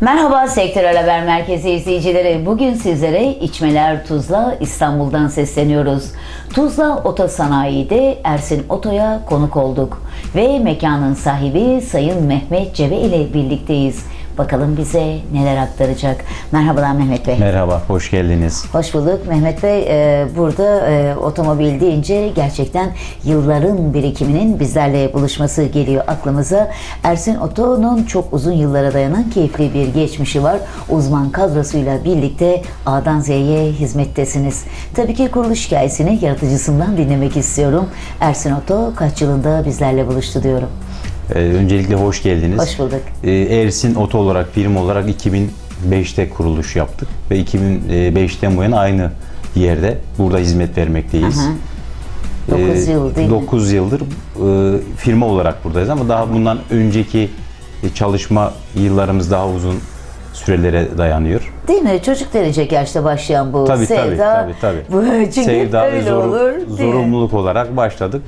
Merhaba Sektörel Haber Merkezi izleyicileri. Bugün sizlere İçmeler Tuzla İstanbul'dan sesleniyoruz. Tuzla Oto Sanayi'de Ersin Oto'ya konuk olduk. Ve mekanın sahibi Sayın Mehmet Cebe ile birlikteyiz. Bakalım bize neler aktaracak. Merhabalar Mehmet Bey. Merhaba, hoş geldiniz. Hoş bulduk Mehmet Bey. e, burada e, otomobil deyince gerçekten yılların birikiminin bizlerle buluşması geliyor aklımıza. Ersin Oto'nun çok uzun yıllara dayanan keyifli bir geçmişi var. Uzman kadrosuyla birlikte A'dan Z'ye hizmettesiniz. Tabii ki kuruluş hikayesini yaratıcısından dinlemek istiyorum. Ersin Oto kaç yılında bizlerle buluştu diyorum. Ee, öncelikle hoş geldiniz. Hoş bulduk. Ee, Ersin Oto olarak, firma olarak 2005'te kuruluş yaptık ve 2005'ten bu yana aynı yerde burada hizmet vermekteyiz. Aha. Dokuz yıl değil mi? 9 yıldır e, firma olarak buradayız ama daha bundan önceki e, çalışma yıllarımız daha uzun sürelere dayanıyor. Değil mi? Çocuk denecek yaşta başlayan bu Tabii, tabii, sevda. tabii, tabii. Bu, çünkü Sevda ve öyle zorum- olur. zorunluluk olarak başladık.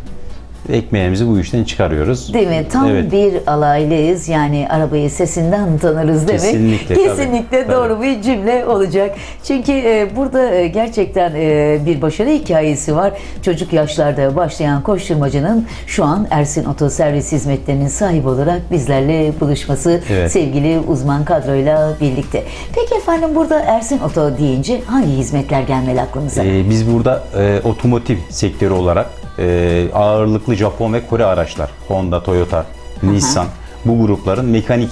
Ekmeğimizi bu işten çıkarıyoruz. Değil mi? Tam Evet. bir alaylıyız. Yani arabayı sesinden tanırız demek. Kesinlikle, tabii. Kesinlikle Tabii. doğru bir cümle olacak. Çünkü e, burada e, gerçekten e, bir başarı hikayesi var. Çocuk yaşlarda başlayan koşturmacının şu an Ersin Otoservis hizmetlerinin sahibi olarak bizlerle buluşması Evet. sevgili uzman kadroyla birlikte. Peki efendim burada Ersin Oto deyince hangi hizmetler gelmeli aklınıza? Ee, biz burada e, otomotiv sektörü olarak e, ağırlıklı Japon ve Kore araçlar, Honda, Toyota, Nissan bu grupların mekanik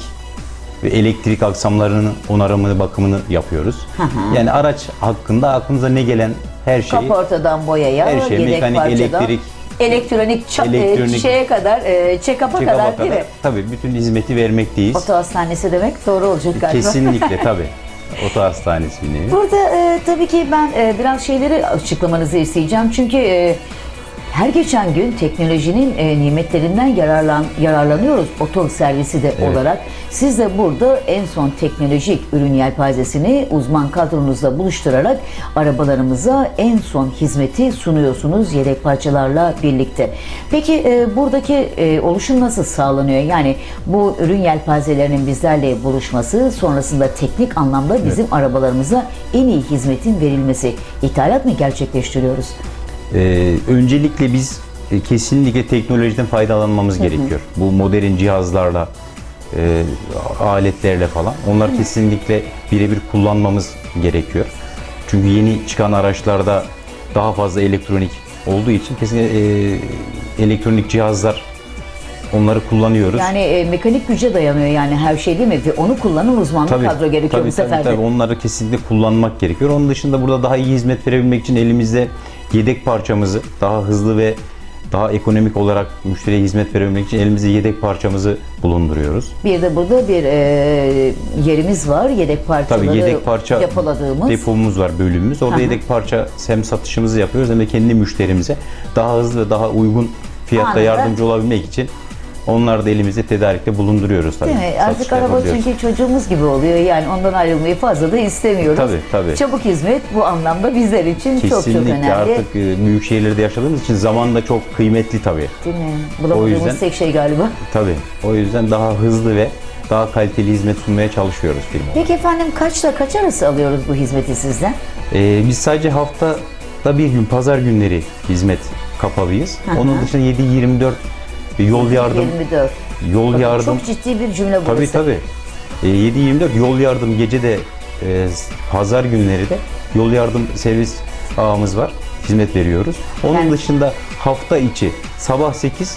ve elektrik aksamlarının onarımını, bakımını yapıyoruz. Yani araç hakkında aklınıza ne gelen her şeyi Kaportadan boyaya, Her şey, yedek mekanik, parçadan, elektrik, elektronik, ça- e, elektronik- şeye kadar, e, check-up'a check-up'a kadar, değil mi? kadar tabii bütün hizmeti vermekteyiz. Oto hastanesi demek doğru olacak galiba. Kesinlikle tabii. Oto hastanesi bir nevi. Burada e, tabii ki ben e, biraz şeyleri açıklamanızı isteyeceğim. Çünkü e, her geçen gün teknolojinin e, nimetlerinden yararlan, yararlanıyoruz oto servisi de Evet. olarak. Siz de burada en son teknolojik ürün yelpazesini uzman kadronuzla buluşturarak arabalarımıza en son hizmeti sunuyorsunuz yedek parçalarla birlikte. Peki e, buradaki e, oluşum nasıl sağlanıyor? Yani bu ürün yelpazelerinin bizlerle buluşması sonrasında teknik anlamda bizim arabalarımıza en iyi hizmetin verilmesi. İthalat mı gerçekleştiriyoruz? Ee, öncelikle biz e, kesinlikle teknolojiden faydalanmamız gerekiyor. Bu modern cihazlarla, e, aletlerle falan. Onları kesinlikle birebir kullanmamız gerekiyor. Çünkü yeni çıkan araçlarda daha fazla elektronik olduğu için kesinlikle e, elektronik cihazlar onları kullanıyoruz. Yani e, mekanik güce dayanıyor yani her şey değil mi? Ve onu kullanan uzmanlık kadro gerekiyor tabii, bu sefer tabii, de. tabii. Onları kesinlikle kullanmak gerekiyor. Onun dışında burada daha iyi hizmet verebilmek için elimizde yedek parçamızı daha hızlı ve daha ekonomik olarak müşteriye hizmet verebilmek için elimizde yedek parçamızı bulunduruyoruz. Bir de burada bir e, yerimiz var. Yedek parçaları Tabii yedek parça depoladığımız. depomuz var, bölümümüz. Orada Aha. yedek parça hem satışımızı yapıyoruz hem de kendi müşterimize daha hızlı ve daha uygun fiyatta Anında. yardımcı olabilmek için onları da elimizde tedarikte bulunduruyoruz tabii. Değil mi? Artık araba çünkü çocuğumuz gibi oluyor. Yani ondan ayrılmayı fazla da istemiyoruz. Tabii, tabii. Çabuk hizmet bu anlamda bizler için çok çok Kesinlikle önemli. artık e, büyük şehirlerde yaşadığımız için zaman da çok kıymetli tabii. Değil mi? Bulamadığımız yüzden- tek şey galiba. Tabii. O yüzden daha hızlı ve daha kaliteli hizmet sunmaya çalışıyoruz firma. Peki efendim kaçta kaç arası alıyoruz bu hizmeti sizden? Ee, biz sadece haftada bir gün pazar günleri hizmet kapalıyız. Hı hı. Onun dışında 7-24 yol yardım 24. yol Bakın, yardım Çok ciddi bir cümle burası. tabii tabii. Ee, 7-24 yol yardım gece de e, pazar günleri de yol yardım servis ağımız var. Hizmet veriyoruz. Onun Yani- dışında hafta içi sabah 8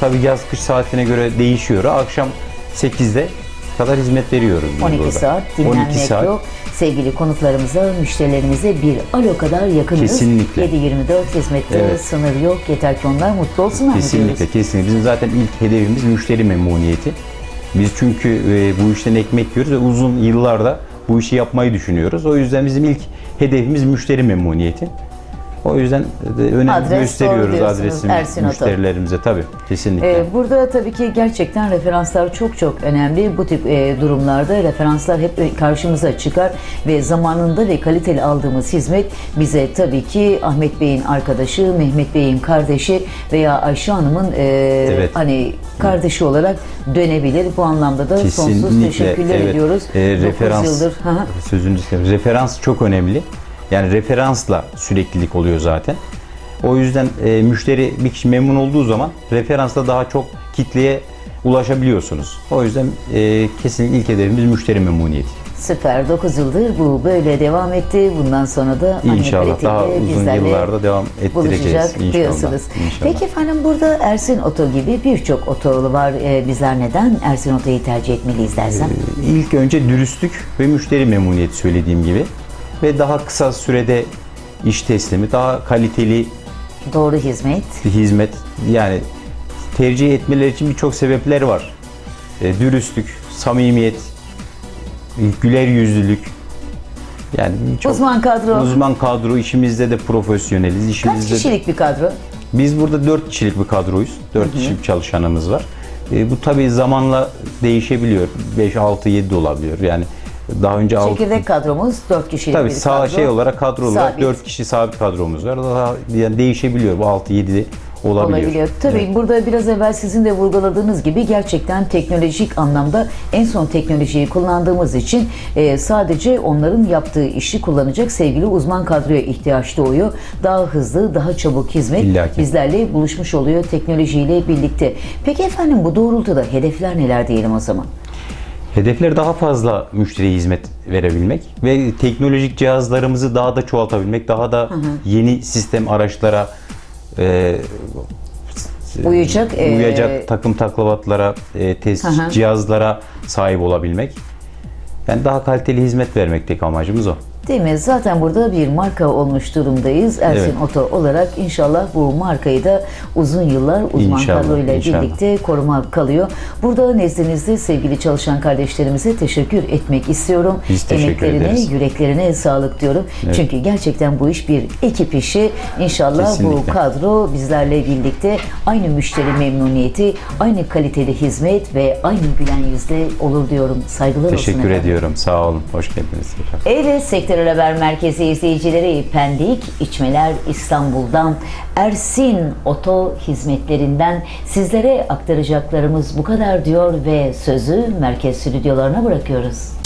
tabii yaz kış saatine göre değişiyor. Akşam 8'de kadar hizmet veriyoruz. biz 12 burada. saat dinlenmek 12 saat. yok. Sevgili konuklarımıza, müşterilerimize bir alo kadar yakınız. Kesinlikle. 7-24 hizmette Evet. sınır yok. Yeter ki onlar mutlu olsunlar Kesinlikle, diyoruz? kesinlikle. Bizim zaten ilk hedefimiz müşteri memnuniyeti. Biz çünkü e, bu işten ekmek yiyoruz ve uzun yıllarda bu işi yapmayı düşünüyoruz. O yüzden bizim ilk hedefimiz müşteri memnuniyeti. O yüzden de önem Adres gösteriyoruz adresini Ersin müşterilerimize tabii kesinlikle. Ee, burada tabii ki gerçekten referanslar çok çok önemli. Bu tip e, durumlarda referanslar hep karşımıza çıkar ve zamanında ve kaliteli aldığımız hizmet bize tabii ki Ahmet Bey'in arkadaşı, Mehmet Bey'in kardeşi veya Ayşe Hanım'ın e, Evet. hani kardeşi olarak dönebilir. Bu anlamda da sonsuz Kesinlikle. teşekkürler evet. ediyoruz. Dokuz referans, yıldır. İstedim. Referans çok önemli. Yani referansla süreklilik oluyor zaten. O yüzden e, müşteri bir kişi memnun olduğu zaman referansla daha çok kitleye ulaşabiliyorsunuz. O yüzden e, kesinlikle ilk hedefimiz müşteri memnuniyeti. Süper. 9 yıldır bu böyle devam etti. Bundan sonra da İnşallah daha uzun yıllarda devam ettireceğiz inşallah. diyorsunuz. İnşallah. Peki efendim burada Ersin Oto gibi birçok oto var. Ee, bizler neden Ersin Oto'yu tercih etmeliyiz dersem? İlk önce dürüstlük ve müşteri memnuniyeti söylediğim gibi ve daha kısa sürede iş teslimi, daha kaliteli Doğru hizmet. hizmet yani tercih etmeleri için birçok sebepler var. E, dürüstlük, samimiyet, güler yüzlülük. Yani çok Uzman kadro. uzman kadro işimizde de profesyoneliz. Kaç İşimizde de- kişilik bir kadro? biz burada 4 kişilik bir kadroyuz. 4 kişilik çalışanımız var. E, bu tabii zamanla değişebiliyor. 5 6 7 de olabiliyor. Yani daha önce 6 Çekirdek kadromuz 4 kişilik Tabii bir sağ kadro. şey olarak kadro olarak Sabit. 4 kişi sabit kadromuz var. Daha yani değişebiliyor. Bu 6 7 de olabiliyor. olabiliyor. Tabii Evet. burada biraz evvel sizin de vurguladığınız gibi gerçekten teknolojik anlamda en son teknolojiyi kullandığımız için e, sadece onların yaptığı işi kullanacak sevgili uzman kadroya ihtiyaç doğuyor. Daha hızlı, daha çabuk hizmet İlla ki. bizlerle buluşmuş oluyor teknolojiyle birlikte. Peki efendim bu doğrultuda hedefler neler diyelim o zaman? Hedefler daha fazla müşteriye hizmet verebilmek ve teknolojik cihazlarımızı daha da çoğaltabilmek, daha da yeni sistem araçlara e, Uyacak, e, uyacak takım taklavatlara, e, test Hı hı. cihazlara sahip olabilmek. Yani daha kaliteli hizmet vermek tek amacımız o. Değil mi? Zaten burada bir marka olmuş durumdayız. Ersin Evet. Oto olarak inşallah bu markayı da uzun yıllar uzman İnşallah, kadroyla inşallah. birlikte koruma kalıyor. Burada nezdinizde sevgili çalışan kardeşlerimize teşekkür etmek istiyorum. Biz teşekkür Emeklerine, ederiz. yüreklerine sağlık diyorum. Çünkü gerçekten bu iş bir ekip işi. İnşallah bu Kesinlikle. kadro bizlerle birlikte aynı müşteri memnuniyeti, aynı kaliteli hizmet ve aynı gülen yüzle olur diyorum. Saygılar olsun Teşekkür efendim. ediyorum. Sağ olun. Hoş geldiniz. tekrar. Evet Sektör Haber Merkezi izleyicileri Pendik İçmeler İstanbul'dan Ersin Oto hizmetlerinden sizlere aktaracaklarımız bu kadar diyor ve sözü merkez stüdyolarına bırakıyoruz.